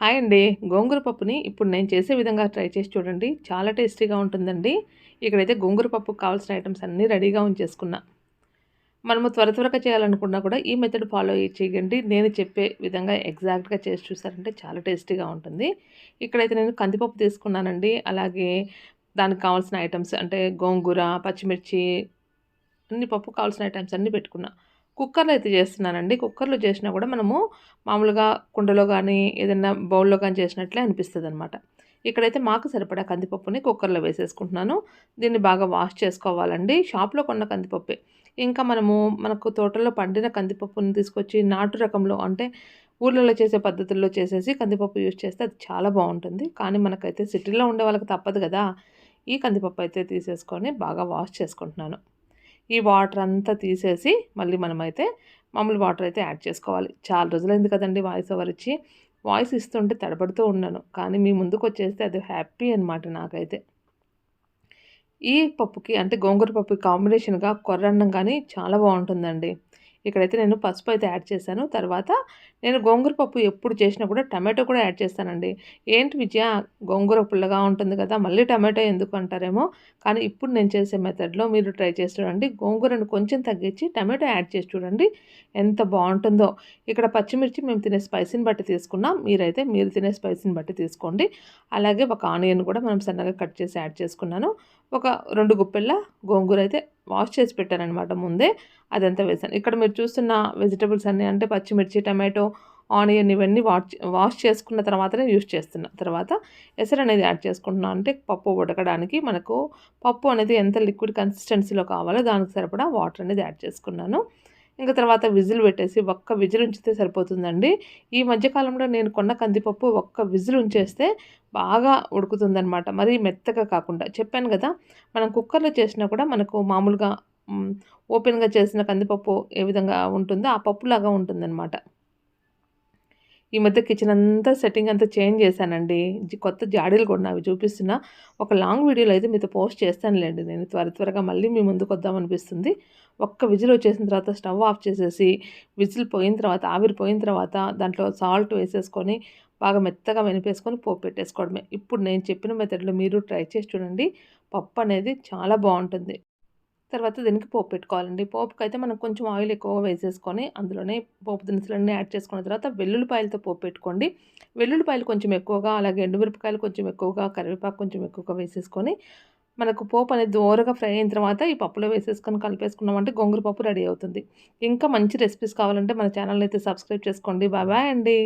Hi అండి. గోంగూర పప్పుని ఇప్పుడు నేను చేసే విధంగా ట్రై చేసి చూడండి. చాలా టేస్టీగా ఉంటుందండి. ఇక్కడైతే గోంగూర పప్పుకు కావాల్సిన ఐటమ్స్ అన్నీ రెడీగా ఉంచేసుకున్నా. మనము త్వర త్వరగా చేయాలనుకున్నా కూడా ఈ మెథడ్ ఫాలో చేయండి. నేను చెప్పే విధంగా ఎగ్జాక్ట్గా చేసి చూసారంటే చాలా టేస్టీగా ఉంటుంది. ఇక్కడైతే నేను కందిపప్పు తీసుకున్నానండి. అలాగే దానికి కావాల్సిన ఐటమ్స్ అంటే గోంగూర పచ్చిమిర్చి అన్ని పప్పు కావాల్సిన ఐటమ్స్ అన్నీ పెట్టుకున్నా. కుక్కర్లో అయితే చేస్తున్నానండి. కుక్కర్లో చేసినా కూడా మనము మామూలుగా కుండలో కానీ ఏదైనా బౌల్లో కానీ చేసినట్లే అనిపిస్తుంది అనమాట ఇక్కడైతే మాకు సరిపడా కందిపప్పుని కుక్కర్లో వేసేసుకుంటున్నాను. దీన్ని బాగా వాష్ చేసుకోవాలండి. షాప్లో కొన్న కందిపప్పే. ఇంకా మనము మనకు తోటలో పండిన కందిపప్పుని తీసుకొచ్చి నాటు రకంలో అంటే ఊర్లలో చేసే పద్ధతుల్లో చేసేసి కందిపప్పు యూజ్ చేస్తే అది చాలా బాగుంటుంది. కానీ మనకైతే సిటీలో ఉండే వాళ్ళకి తప్పదు కదా. ఈ కందిపప్పు అయితే తీసేసుకొని బాగా వాష్ చేసుకుంటున్నాను. ఈ వాటర్ అంతా తీసేసి మళ్ళీ మనమైతే మామూలు వాటర్ అయితే యాడ్ చేసుకోవాలి. చాలా రోజులైంది కదండి వాయిస్ ఓవర్ ఇచ్చి. వాయిస్ ఇస్తుంటే తడబడుతూ ఉన్నాను. కానీ మీ ముందుకు వచ్చేస్తే అది హ్యాపీ అనమాట నాకైతే. ఈ పప్పుకి అంటే గోంగూర పప్పు కాంబినేషన్గా కొర్రన్నం కానీ చాలా బాగుంటుందండి. ఇక్కడైతే నేను పసుపు అయితే యాడ్ చేశాను. తర్వాత నేను గోంగూర పప్పు ఎప్పుడు చేసినా కూడా టమాటో కూడా యాడ్ చేస్తానండి. ఏంటి విజయ? గోంగూర పుల్లగా ఉంటుంది కదా మళ్ళీ టమాటో ఎందుకు అంటారేమో? కానీ ఇప్పుడు నేను చేసే మెథడ్లో మీరు ట్రై చేసి చూడండి. గోంగూరను కొంచెం తగ్గించి టమాటో యాడ్ చేసి చూడండి ఎంత బాగుంటుందో. ఇక్కడ పచ్చిమిర్చి మేము తినే స్పైసీని బట్టి తీసుకున్నాం. మీరైతే మీరు తినే స్పైసీని బట్టి తీసుకోండి. అలాగే ఒక ఆనియన్ కూడా మనం సన్నగా కట్ చేసి యాడ్ చేసుకున్నాను. ఒక రెండు గుప్పెళ్ళ గోంగూర అయితే వాష్ చేసి పెట్టానమాట ముందే. అదంతా వేసాను. ఇక్కడ మీరు చూస్తున్న వెజిటబుల్స్ అన్నీ అంటే పచ్చిమిర్చి టమాటో ఆనియన్ ఇవన్నీ వాష్ వాష్ చేసుకున్న తర్వాతనే యూస్ చేస్తున్నా. తర్వాత ఎసరు అనేది యాడ్ చేసుకుంటున్నాను అంటే పప్పు ఉడకడానికి మనకు పప్పు అనేది ఎంత లిక్విడ్ కన్సిస్టెన్సీలో కావాలో దానికి సరిపడా వాటర్ అనేది యాడ్ చేసుకున్నాను. ఇంకా తర్వాత విజిల్ పెట్టేసి ఒక్క విజిల్ ఉంచితే సరిపోతుందండి. ఈ మధ్యకాలంలో నేను కొన్న కందిపప్పు ఒక్క విజిల్ ఉంచేస్తే బాగా ఉడుకుతుందనమాట మరీ మెత్తగా కాకుండా చెప్పాను కదా మనం కుక్కర్లో చేసినా కూడా మనకు మామూలుగా ఓపెన్గా చేసిన కందిపప్పు ఏ విధంగా ఉంటుందో ఆ పప్పులాగా ఉంటుందన్నమాట. ఈ మధ్య కిచెన్ అంతా సెట్టింగ్ అంతా చేంజ్ చేశానండి. కొత్త జాడీలు కూడా అవి చూపిస్తున్నా. ఒక లాంగ్ వీడియోలో అయితే మీతో పోస్ట్ చేస్తానులేండి నేను. త్వర త్వరగా మళ్ళీ మీ ముందుకు వద్దామనిపిస్తుంది ఒక్క విజిల్ వచ్చేసిన తర్వాత స్టవ్ ఆఫ్ చేసేసి విజిల్ పోయిన తర్వాత ఆవిరి పోయిన తర్వాత దాంట్లో సాల్ట్ వేసేసుకొని బాగా మెత్తగా వెనిపేసుకొని పోపు పెట్టేసుకోవడమే. ఇప్పుడు నేను చెప్పిన మెథడ్లో మీరు ట్రై చేసి చూడండి. పప్పు అనేది చాలా బాగుంటుంది. తర్వాత దీనికి పోపు పెట్టుకోవాలండి. పోపుకి అయితే మనం కొంచెం ఆయిల్ ఎక్కువగా వేసేసుకొని అందులోనే పోపు దినుసులన్నీ యాడ్ చేసుకున్న తర్వాత వెల్లుల్లిపాయలతో పోపు పెట్టుకోండి. వెల్లుల్లిపాయలు కొంచెం ఎక్కువగా అలాగే ఎండుమిరపకాయలు కొంచెం ఎక్కువగా కరివేపాకు కొంచెం ఎక్కువగా వేసేసుకొని మనకు పోపు అనేది దూరగా ఫ్రై అయిన తర్వాత ఈ పప్పులో వేసేసుకొని కలిపేసుకున్నామంటే గొంగురు పప్పు రెడీ అవుతుంది. ఇంకా మంచి రెసిపీస్ కావాలంటే మన ఛానల్ అయితే సబ్స్క్రైబ్ చేసుకోండి. బాబాయ్ అండి.